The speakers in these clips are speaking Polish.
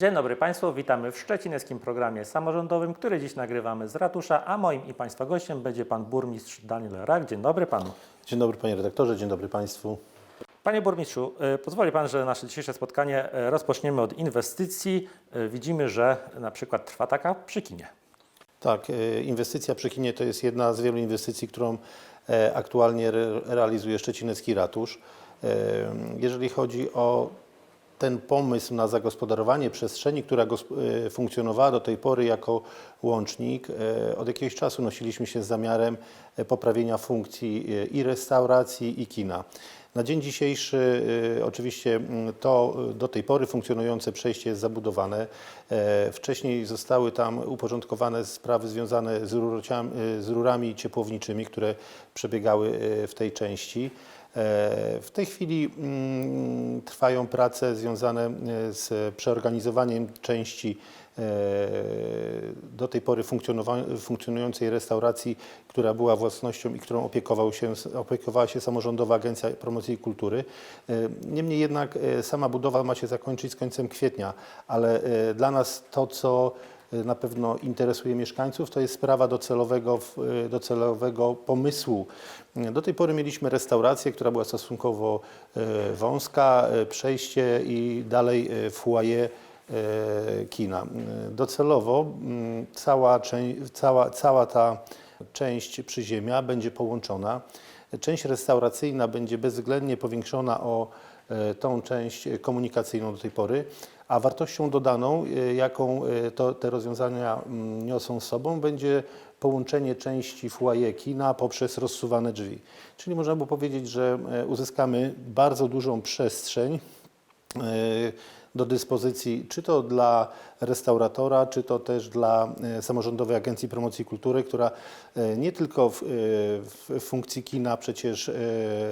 Dzień dobry Państwu, witamy w szczecineckim programie samorządowym, który dziś nagrywamy z ratusza, a moim i Państwa gościem będzie Pan Burmistrz Daniel Rak. Dzień dobry Panu. Dzień dobry panie redaktorze, dzień dobry państwu. Panie Burmistrzu, y, pozwoli Pan, że nasze dzisiejsze spotkanie y, rozpoczniemy od inwestycji. Y, Widzimy, że na przykład trwa taka przy kinie. Tak, e, inwestycja przy kinie to jest jedna z wielu inwestycji, którą e, aktualnie re- realizuje Szczecinecki Ratusz. E, Jeżeli chodzi o ten pomysł na zagospodarowanie przestrzeni, która e, funkcjonowała do tej pory jako łącznik, e, od jakiegoś czasu nosiliśmy się z zamiarem e, poprawienia funkcji i restauracji, i kina. Na dzień dzisiejszy e, oczywiście mm, to e, do tej pory funkcjonujące przejście jest zabudowane. E, Wcześniej zostały tam uporządkowane sprawy związane z, rurociami, e, z rurami ciepłowniczymi, które przebiegały w tej części. E, W tej chwili mm, trwają prace związane z przeorganizowaniem części do tej pory funkcjonującej restauracji, która była własnością i którą opiekował się, opiekowała się Samorządowa Agencja Promocji Kultury. E, Niemniej jednak e, sama budowa ma się zakończyć z końcem kwietnia, ale e, dla nas to, co e, na pewno interesuje mieszkańców, to jest sprawa docelowego, e, docelowego pomysłu. Do tej pory mieliśmy restaurację, która była stosunkowo e, wąska, e, przejście i dalej e, foyer e, kina. E, Docelowo cała, cała, cała ta część przyziemia będzie połączona. Część restauracyjna będzie bezwzględnie powiększona o e, tą część komunikacyjną do tej pory, a wartością dodaną, e, jaką e, to, te rozwiązania niosą z sobą, będzie połączenie części foyer kina poprzez rozsuwane drzwi. Czyli można by powiedzieć, że e, uzyskamy bardzo dużą przestrzeń e, do dyspozycji, czy to dla restauratora, czy to też dla e, Samorządowej Agencji Promocji Kultury, która e, nie tylko w, e, w funkcji kina przecież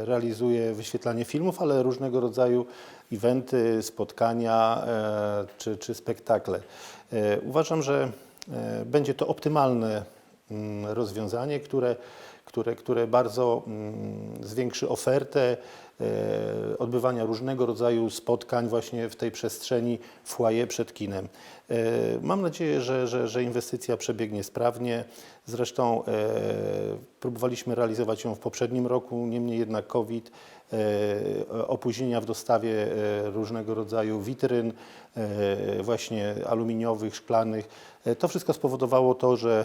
realizuje wyświetlanie filmów, ale różnego rodzaju eventy, spotkania czy, czy spektakle. Uważam, że będzie to optymalne mm, rozwiązanie, które, które, które bardzo mm, zwiększy ofertę e, odbywania różnego rodzaju spotkań właśnie w tej przestrzeni foyer przed kinem. E, Mam nadzieję, że, że, że inwestycja przebiegnie sprawnie. Zresztą e, próbowaliśmy realizować ją w poprzednim roku, niemniej jednak COVID, opóźnienia w dostawie różnego rodzaju witryn, właśnie aluminiowych, szklanych. To wszystko spowodowało to, że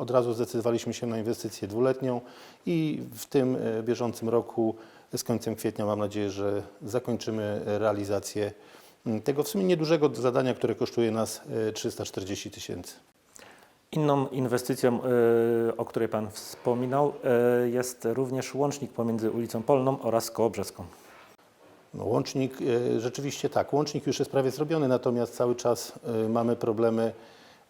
od razu zdecydowaliśmy się na inwestycję dwuletnią i w tym e, bieżącym roku z końcem kwietnia mam nadzieję, że zakończymy realizację tego w sumie niedużego zadania, które kosztuje nas e, 340 tysięcy. Inną inwestycją, o której Pan wspominał, jest również łącznik pomiędzy ulicą Polną oraz Kołobrzeską. No, łącznik, e, rzeczywiście tak, łącznik już jest prawie zrobiony, natomiast cały czas e, mamy problemy,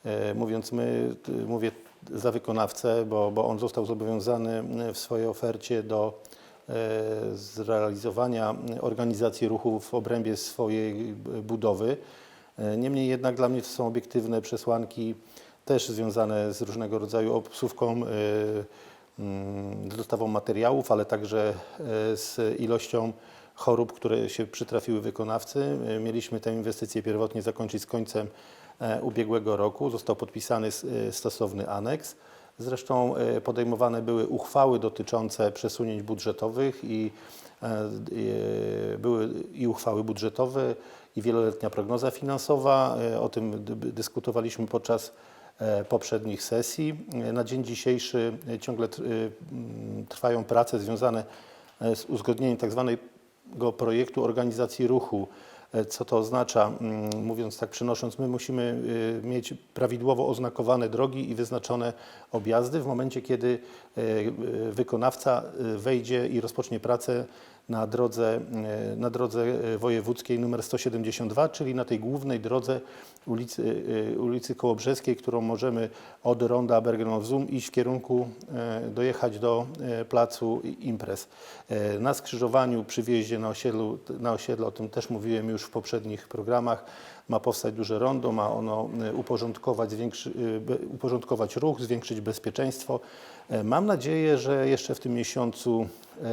e, mówiąc my, mówię za wykonawcę, bo, bo on został zobowiązany m, w swojej ofercie do e, zrealizowania organizacji ruchu w obrębie swojej b- budowy. E, Niemniej jednak dla mnie to są obiektywne przesłanki też związane z różnego rodzaju obsłówką e, mm, z dostawą materiałów, ale także e, z ilością chorób, które się przytrafiły wykonawcy. E, Mieliśmy tę inwestycję pierwotnie zakończyć z końcem e, ubiegłego roku. Został podpisany e, stosowny aneks. Zresztą e, podejmowane były uchwały dotyczące przesunięć budżetowych i e, e, były i uchwały budżetowe i wieloletnia prognoza finansowa. E, O tym dy- dyskutowaliśmy podczas e, poprzednich sesji. E, Na dzień dzisiejszy e, ciągle e, trwają prace związane e, z uzgodnieniem tak zwanego projektu organizacji ruchu. E, Co to oznacza? Mm, Mówiąc tak, przynosząc, my musimy e, mieć prawidłowo oznakowane drogi i wyznaczone objazdy w momencie, kiedy e, e, wykonawca e, wejdzie i rozpocznie pracę na drodze, e, na drodze e, wojewódzkiej nr 172, czyli na tej głównej drodze ulicy, e, ulicy Kołobrzeskiej, którą możemy od ronda Bergen-op-Zoom iść w kierunku, dojechać do placu imprez. Na skrzyżowaniu przy wjeździe na, osiedlu, na osiedle, o tym też mówiłem już w poprzednich programach, ma powstać duże rondo, ma ono uporządkować, zwiększy, uporządkować ruch, zwiększyć bezpieczeństwo. Mam nadzieję, że jeszcze w tym miesiącu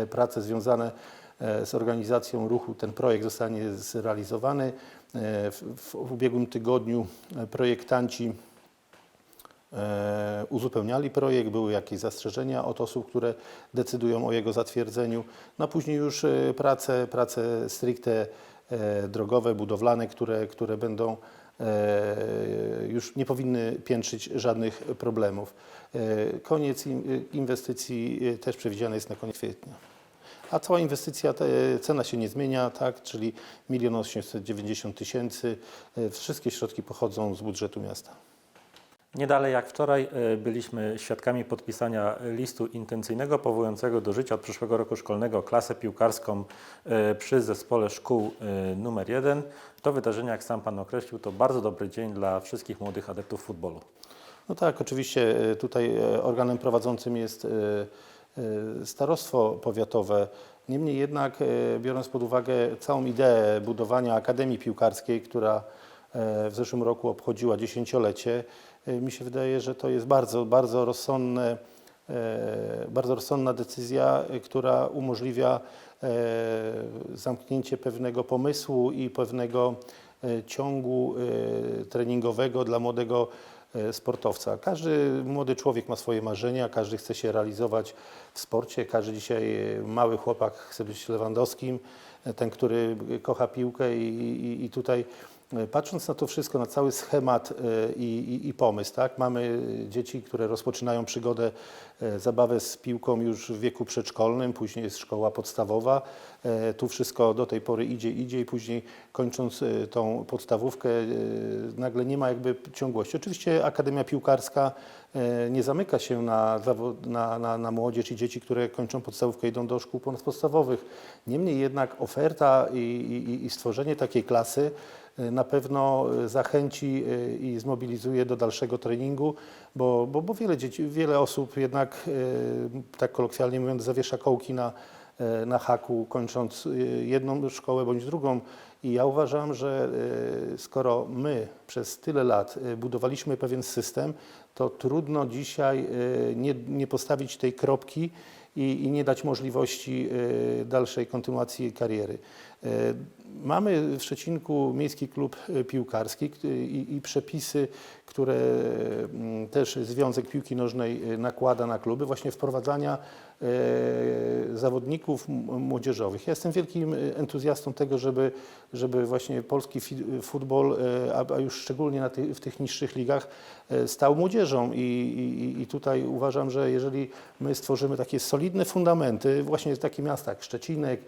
prace związane z organizacją ruchu ten projekt zostanie zrealizowany. E, W, w, ubiegłym tygodniu e, projektanci e, uzupełniali projekt, były jakieś zastrzeżenia od osób, które decydują o jego zatwierdzeniu. No później już e, prace, prace stricte e, drogowe, budowlane, które, które będą e, już nie powinny piętrzyć żadnych problemów. E, Koniec in- inwestycji e, też przewidziany jest na koniec kwietnia. A cała inwestycja, cena się nie zmienia, tak, czyli 1 890 tysięcy. E, Wszystkie środki pochodzą z budżetu miasta. Nie dalej jak wczoraj e, byliśmy świadkami podpisania listu intencyjnego powołującego do życia od przyszłego roku szkolnego klasę piłkarską e, przy zespole szkół numer 1. To wydarzenie, jak sam Pan określił, to bardzo dobry dzień dla wszystkich młodych adeptów futbolu. No tak, oczywiście tutaj organem prowadzącym jest starostwo powiatowe. Niemniej jednak, e, biorąc pod uwagę całą ideę budowania Akademii Piłkarskiej, która e, w zeszłym roku obchodziła dziesięciolecie, mi się wydaje, że to jest bardzo, bardzo rozsądne, bardzo rozsądna decyzja, która umożliwia zamknięcie pewnego pomysłu i pewnego ciągu treningowego dla młodego sportowca. Każdy młody człowiek ma swoje marzenia, każdy chce się realizować w sporcie, każdy dzisiaj e, mały chłopak chce być Lewandowskim, e, ten, który kocha piłkę i, i, i tutaj e, patrząc na to wszystko, na cały schemat e, i, i, i pomysł, tak? mamy dzieci, które rozpoczynają przygodę, e, zabawę z piłką już w wieku przedszkolnym, później jest szkoła podstawowa, E, tu wszystko do tej pory idzie, idzie i później kończąc e, tą podstawówkę e, nagle nie ma jakby ciągłości. Oczywiście Akademia Piłkarska e, nie zamyka się na, na, na, na młodzież i dzieci, które kończą podstawówkę idą do szkół ponadpodstawowych. Niemniej jednak oferta i, i, i stworzenie takiej klasy e, na pewno e, zachęci e, i zmobilizuje do dalszego treningu, bo, bo, bo wiele, dzieci, wiele osób jednak, tak kolokwialnie mówiąc, zawiesza kołki na, na haku, kończąc jedną szkołę bądź drugą. I ja uważam, że skoro my przez tyle lat budowaliśmy pewien system, to trudno dzisiaj nie, nie postawić tej kropki i, i nie dać możliwości e, dalszej kontynuacji kariery. E, Mamy w Szczecinku Miejski Klub e, Piłkarski i, i przepisy, które mm, też Związek Piłki Nożnej nakłada na kluby, właśnie wprowadzania zawodników młodzieżowych. Ja jestem wielkim e, entuzjastą tego, żeby, żeby właśnie polski futbol, e, a, już szczególnie na tych, w tych niższych ligach, e, stał młodzieżą I, i, i tutaj uważam, że jeżeli my stworzymy takie solidne fundamenty, właśnie takie miasta jak Szczecinek,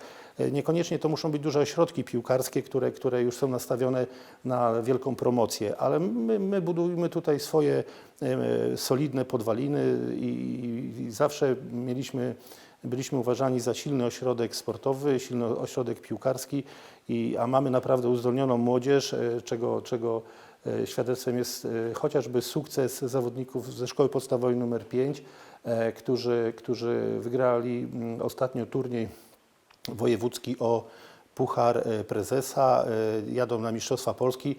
niekoniecznie to muszą być duże ośrodki piłkarskie, które, które już są nastawione na wielką promocję, ale my, my budujemy tutaj swoje solidne podwaliny i, i zawsze mieliśmy, byliśmy uważani za silny ośrodek sportowy, silny ośrodek piłkarski, i, a mamy naprawdę uzdolnioną młodzież, e, czego, czego e, świadectwem jest e, chociażby sukces zawodników ze szkoły podstawowej nr 5, e, którzy, którzy wygrali mm, ostatnio turniej wojewódzki o Puchar Prezesa, jadą na Mistrzostwa Polski.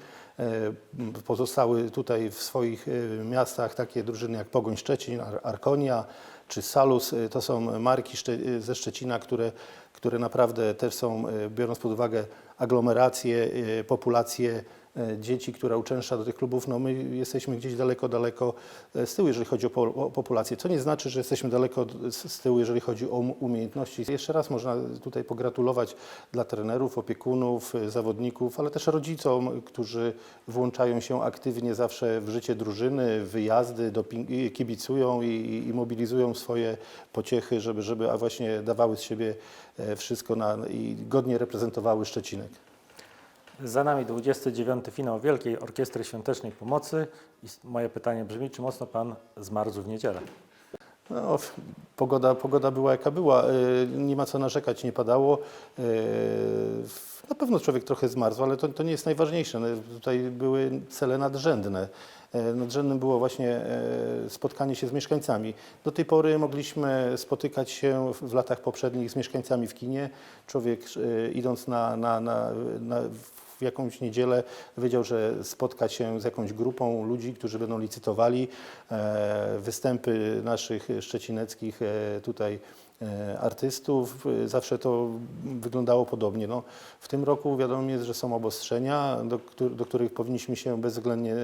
Pozostały tutaj w swoich miastach takie drużyny jak Pogoń Szczecin, Ar- Arkonia czy Salus. E, To są marki e, ze Szczecina, które, które naprawdę też są, e, biorąc pod uwagę aglomerację, populację dzieci, która uczęszcza do tych klubów, no my jesteśmy gdzieś daleko, daleko e, z tyłu, jeżeli chodzi o, po, o populację. Co nie znaczy, że jesteśmy daleko z, tyłu, jeżeli chodzi o um- umiejętności. Jeszcze raz można tutaj pogratulować dla trenerów, opiekunów, e, zawodników, ale też rodzicom, którzy włączają się aktywnie zawsze w życie drużyny, wyjazdy, kibicują i, i mobilizują swoje pociechy, żeby, żeby a właśnie dawały z siebie e, wszystko na, i godnie reprezentowały Szczecinek. Za nami 29. finał Wielkiej Orkiestry Świątecznej Pomocy. I moje pytanie brzmi, czy mocno Pan zmarzł w niedzielę? No, pogoda, pogoda była jaka była. y, Nie ma co narzekać, nie padało. Y, Na pewno człowiek trochę zmarzł, ale to, to nie jest najważniejsze. No, Tutaj były cele nadrzędne. E, Nadrzędnym było właśnie spotkanie się z mieszkańcami. Do tej pory mogliśmy spotykać się w- latach poprzednich z mieszkańcami w kinie. Człowiek idąc na, na, na, na, w jakąś niedzielę wiedział, że spotka się z jakąś grupą ludzi, którzy będą licytowali. E, Występy naszych szczecineckich e, tutaj e, artystów, zawsze to wyglądało podobnie. No, w tym roku wiadomo jest, że są obostrzenia, do, do których powinniśmy się bezwzględnie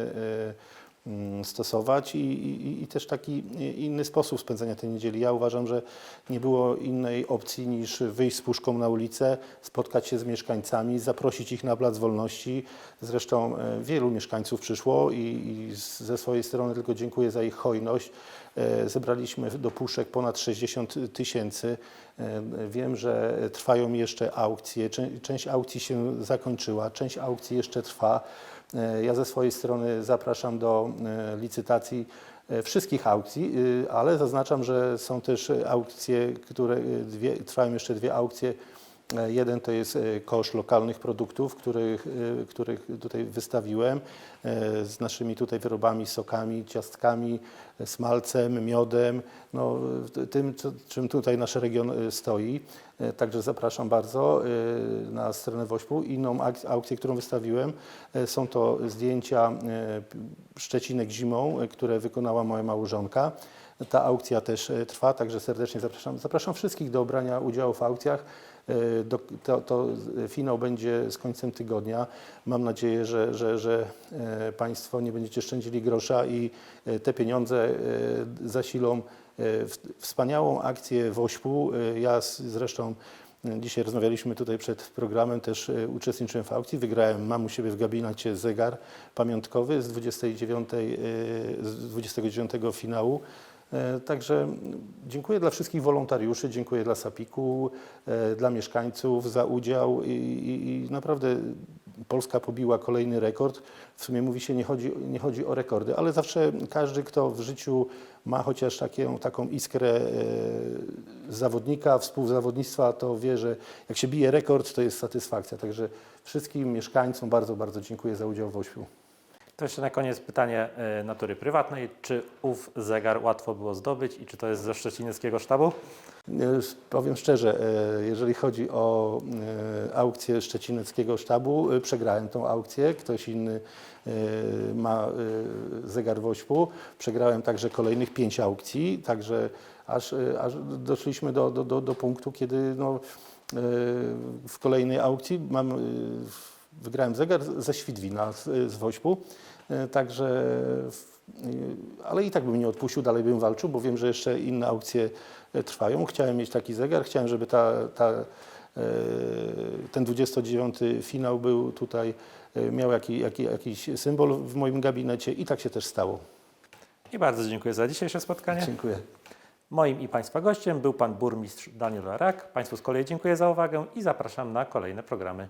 stosować i, i, i też taki inny sposób spędzania tej niedzieli. Ja uważam, że nie było innej opcji niż wyjść z puszką na ulicę, spotkać się z mieszkańcami, zaprosić ich na Plac Wolności. Zresztą e, wielu mieszkańców przyszło i, i ze swojej strony tylko dziękuję za ich hojność. E, Zebraliśmy do puszek ponad 60 tysięcy. E, Wiem, że trwają jeszcze aukcje. Czę- Część aukcji się zakończyła, część aukcji jeszcze trwa. E, Ja ze swojej strony zapraszam do e, licytacji e, wszystkich aukcji, ale zaznaczam, że są też aukcje, które dwie, trwają jeszcze dwie aukcje. E, Jeden to jest e, kosz lokalnych produktów, których, e, których tutaj wystawiłem z naszymi tutaj wyrobami, sokami, ciastkami, smalcem, miodem, no, tym, czym tutaj nasz region stoi. Także zapraszam bardzo na stronę Wośpu. Inną aukcję, którą wystawiłem, są to zdjęcia Szczecinek zimą, które wykonała moja małżonka. Ta aukcja też trwa, także serdecznie zapraszam. Zapraszam wszystkich do brania udziału w aukcjach. E, Do, to, to finał będzie z końcem tygodnia. Mam nadzieję, że, że, że e, Państwo nie będziecie szczędzili grosza i e, te pieniądze zasilą wspaniałą akcję Wośpu. Ja zresztą dzisiaj rozmawialiśmy tutaj przed programem, też uczestniczyłem w aukcji. Wygrałem, mam u siebie w gabinecie zegar pamiątkowy z 29, e, z 29 finału. E, Także dziękuję dla wszystkich wolontariuszy, dziękuję dla Sapiku, e, dla mieszkańców za udział i, i, i naprawdę Polska pobiła kolejny rekord. W sumie mówi się, nie chodzi, nie chodzi o rekordy, ale zawsze każdy, kto w życiu ma chociaż takie, taką iskrę e, zawodnika, współzawodnictwa, to wie, że jak się bije rekord, to jest satysfakcja. Także wszystkim mieszkańcom bardzo, bardzo dziękuję za udział w Oświu. To jeszcze na koniec pytanie e, natury prywatnej. Czy ów zegar łatwo było zdobyć i czy to jest ze szczecineckiego sztabu? Powiem szczerze, e, jeżeli chodzi o e, aukcję szczecineckiego sztabu, przegrałem tą aukcję. Ktoś inny ma zegar Wośpu. Przegrałem także kolejnych pięć aukcji, także aż, aż doszliśmy do, do, do, do punktu, kiedy no, w kolejnej aukcji mam, wygrałem zegar ze Świdwina z, z Wośpu. E, Także, e, ale i tak bym nie odpuścił, dalej bym walczył, bo wiem, że jeszcze inne aukcje e, trwają. Chciałem mieć taki zegar, chciałem, żeby ta, ta, ten 29 finał był tutaj, miał jaki, jaki, jakiś symbol w moim gabinecie i tak się też stało. I bardzo dziękuję za dzisiejsze spotkanie. Dziękuję. Moim i Państwa gościem był Pan Burmistrz Daniel Rak. Państwu z kolei dziękuję za uwagę i zapraszam na kolejne programy.